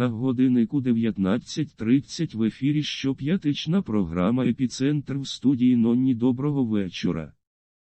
На годиннику 19.30 в ефірі щоп'ятична програма Епіцентр в студії Нонні Доброго вечора.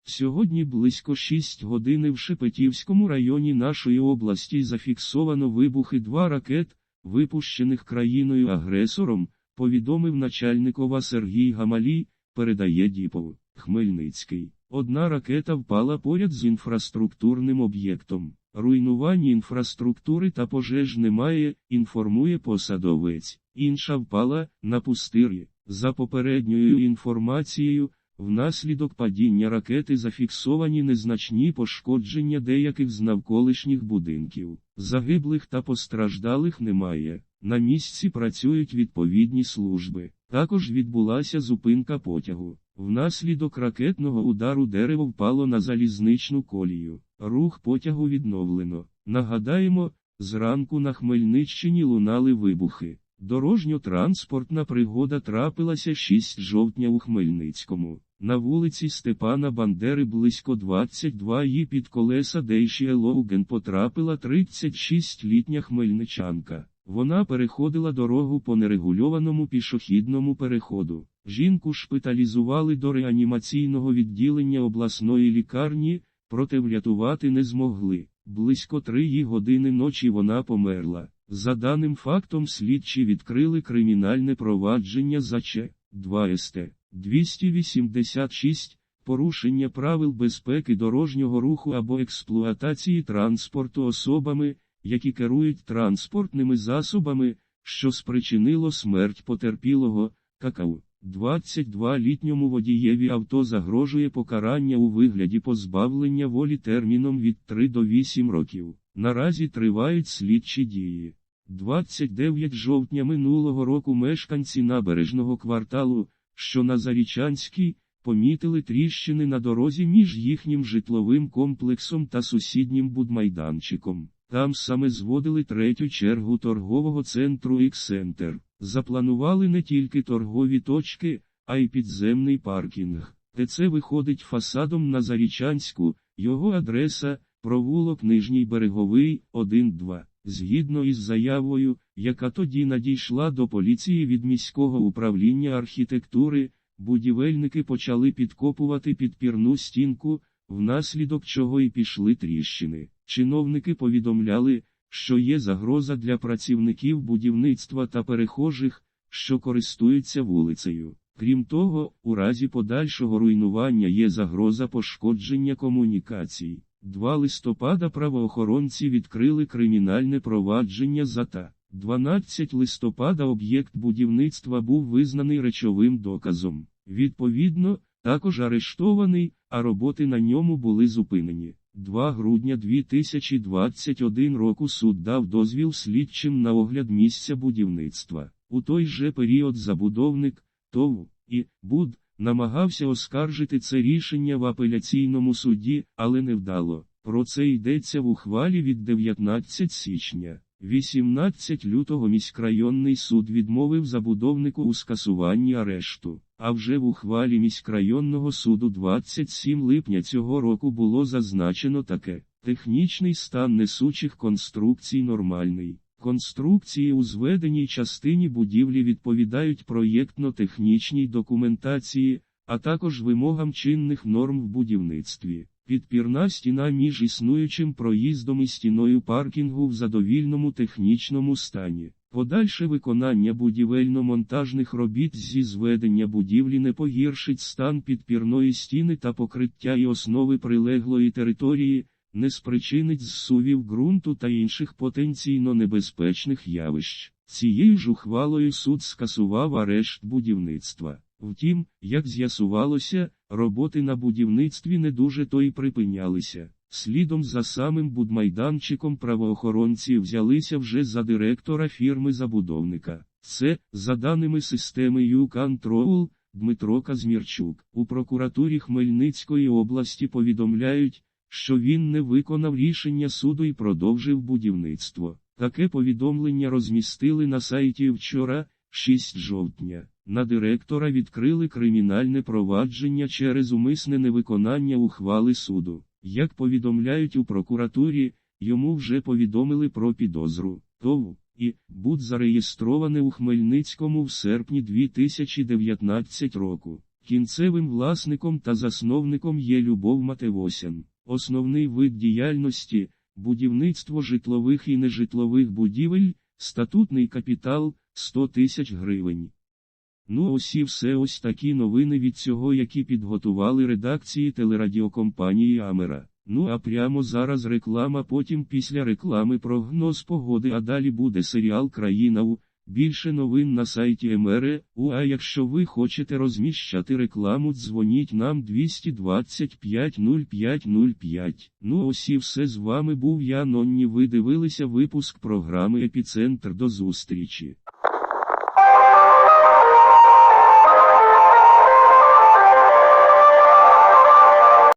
Сьогодні близько 6 години в Шепетівському районі нашої області зафіксовано вибухи два ракет, випущених країною-агресором, повідомив начальник ОВА Сергій Гамалій, передає Діпов, Хмельницький. Одна ракета впала поряд з інфраструктурним об'єктом. Руйнування інфраструктури та пожеж немає, інформує посадовець. Інша впала на пустирі. За попередньою інформацією, внаслідок падіння ракети зафіксовані незначні пошкодження деяких з навколишніх будинків. Загиблих та постраждалих немає. На місці працюють відповідні служби. Також відбулася зупинка потягу. Внаслідок ракетного удару дерево впало на залізничну колію. Рух потягу відновлено. Нагадаємо, зранку на Хмельниччині лунали вибухи. Дорожньо-транспортна пригода трапилася 6 жовтня у Хмельницькому. На вулиці Степана Бандери близько 22 її під колеса Дейші Лоуген потрапила 36-літня хмельничанка. Вона переходила дорогу по нерегульованому пішохідному переходу. Жінку шпиталізували до реанімаційного відділення обласної лікарні, проте врятувати не змогли. Близько триї години ночі вона померла. За даним фактом слідчі відкрили кримінальне провадження за Ч. 2 СТ 286, порушення правил безпеки дорожнього руху або експлуатації транспорту особами, які керують транспортними засобами, що спричинило смерть потерпілого, какау. 22-літньому водієві авто загрожує покарання у вигляді позбавлення волі терміном від 3 до 8 років. Наразі тривають слідчі дії. 29 жовтня минулого року мешканці набережного кварталу, що на Зарічанській, помітили тріщини на дорозі між їхнім житловим комплексом та сусіднім будмайданчиком. Там саме зводили третю чергу торгового центру Іксентер. Запланували не тільки торгові точки, а й підземний паркінг. ТЦ виходить фасадом на Зарічанську, його адреса, провулок Нижній Береговий, 1-2. Згідно із заявою, яка тоді надійшла до поліції від міського управління архітектури, будівельники почали підкопувати підпірну стінку, внаслідок чого й пішли тріщини. Чиновники повідомляли, що є загроза для працівників будівництва та перехожих, що користуються вулицею. Крім того, у разі подальшого руйнування є загроза пошкодження комунікацій. 2 листопада правоохоронці відкрили кримінальне провадження за та 12 листопада об'єкт будівництва був визнаний речовим доказом. Відповідно, також арештований, а роботи на ньому були зупинені. 2 грудня 2021 року суд дав дозвіл слідчим на огляд місця будівництва. У той же період забудовник, ТОВ і БУД намагався оскаржити це рішення в апеляційному суді, але не вдало. Про це йдеться в ухвалі від 19 січня. 18 лютого міськрайонний суд відмовив забудовнику у скасуванні арешту, а вже в ухвалі міськрайонного суду 27 липня цього року було зазначено таке: технічний стан несучих конструкцій нормальний. Конструкції у зведеній частині будівлі відповідають проєктно-технічній документації, а також вимогам чинних норм в будівництві. Підпірна стіна між існуючим проїздом і стіною паркінгу в задовільному технічному стані. Подальше виконання будівельно-монтажних робіт зі зведення будівлі не погіршить стан підпірної стіни та покриття і основи прилеглої території, не спричинить зсувів ґрунту та інших потенційно небезпечних явищ. Цією ж ухвалою суд скасував арешт будівництва. Втім, як з'ясувалося, роботи на будівництві не дуже то й припинялися. Слідом за самим будмайданчиком правоохоронці взялися вже за директора фірми-забудовника. Це, за даними системи U-Control, Дмитро Казмірчук. У прокуратурі Хмельницької області повідомляють, що він не виконав рішення суду і продовжив будівництво. Таке повідомлення розмістили на сайті вчора, 6 жовтня. На директора відкрили кримінальне провадження через умисне невиконання ухвали суду. Як повідомляють у прокуратурі, йому вже повідомили про підозру. ТОВ і будь зареєстроване у Хмельницькому в серпні 2019 року. Кінцевим власником та засновником є Любов Матевосян. Основний вид діяльності будівництво житлових і нежитлових будівель, статутний капітал 100 тисяч гривень. Ну ось і все ось такі новини від цього, які підготували редакції телерадіокомпанії Амера. Ну а прямо зараз реклама, потім після реклами прогноз погоди, а далі буде серіал Країна У. Більше новин на сайті МРЕ, а якщо ви хочете розміщати рекламу, дзвоніть нам 225 0505. Ну ось і все з вами був я, Нонні. Ви дивилися випуск програми Епіцентр. До зустрічі.